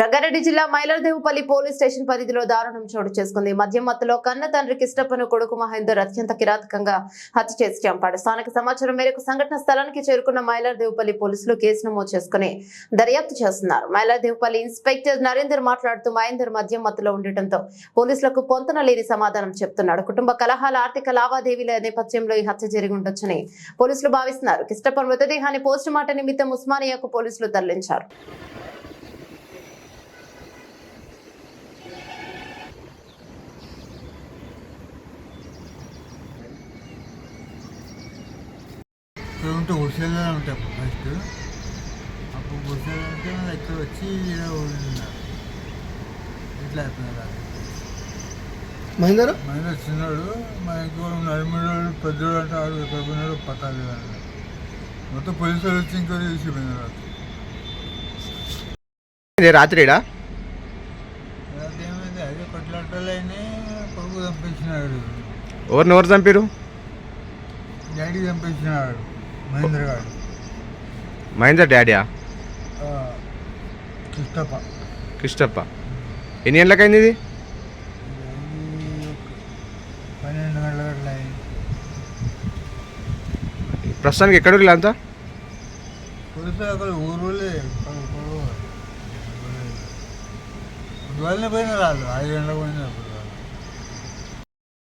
రంగారెడ్డి జిల్లా మైలర్దేవుపల్లి police station పరిధిలో దారుణం చోటు చేసుకుంది. మద్యం మత్తులో కన్న తండ్రి కిష్టప్పను కొడుకు మహేందర్ అత్యంత కిరాతకంగా హత్య చేసి చంపాడు. స్థానిక సమాచారం మేరకు సంఘటన స్థలానికి చేరుకున్న మైలర్దేవుపల్లి పోలీసులు కేసు నమోదు చేసుకుని దర్యాప్తు చేస్తున్నారు. మైలర్దేవుపల్లి ఇన్స్పెక్టర్ నరేందర్ మాట్లాడుతూ మహేందర్ మద్యం మత్తులో ఉండటంతో పోలీసులకు పొంతన లేని సమాధానం చెప్తున్నాడు. కుటుంబ కలహాల ఆర్థిక లావాదేవీల నేపథ్యంలో ఈ హత్య జరిగి ఉండొచ్చని పోలీసులు భావిస్తున్నారు. కిష్టప్ప మృతదేహాన్ని పోస్టుమార్టం నిమిత్తం ఉస్మానియాకు పోలీసులు తరలించారు. ఇక్కడ ఉంటే ఉంటాయి ఫస్ట్ అప్పుడు గుడిసెల్లో ఉంటే మళ్ళీ ఇక్కడ వచ్చి ఈడ ఉన్నారు ఇట్లా అయిపోయినారు మహేందర్ మన చిన్నాడు మా ఇంకో నడిమిడు పెద్దోడు అంటే ఆడు ఎక్కడ పోయినాడు అని మొత్తం పోలీసులు వచ్చి ఇంకా తీసిపోయినారు ఇది రాత్రిడా? తర్వాత ఏమైంది? అదే కొట్లాటలైనా కొడుకు చంపించినాడు ఎవరిని ఎవరు చంపారు డాడీ చంపించినాడు మహేంద్ర గారు. మహేందర్ డాడీయా? కృష్ణప్ప. కృష్ణప్ప. ఎన్ని గంటలకైంది ఇది? ఇది పన్నెండు గంటల అయింది. ప్రస్తుతానికి ఎక్కడ పులిసే అక్కడ ఊరులే వాళ్ళనే పోయినారు వాళ్ళు. ఐదు గంటలకు పోయినారు